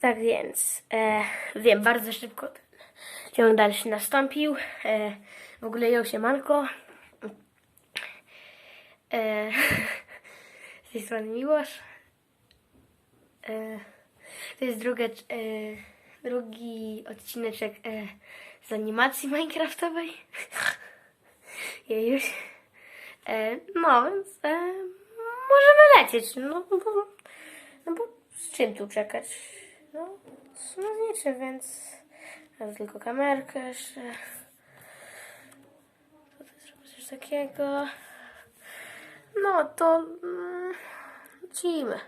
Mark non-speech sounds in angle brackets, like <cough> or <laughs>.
Tak więc, e, wiem, bardzo szybko ten ciąg dalszy nastąpił. E, w ogóle ją się manko. E, <laughs> z tej strony Miłosz. E, to jest druga, e, drugi odcineczek e, z animacji minecraftowej. <laughs> Jejuś. E, no, więc e, możemy lecieć. No, bo, no bo z czym tu czekać? No, niczym, więc teraz tylko kamerkę jeszcze. Tutaj zrobię coś takiego. No to mm, lecimy.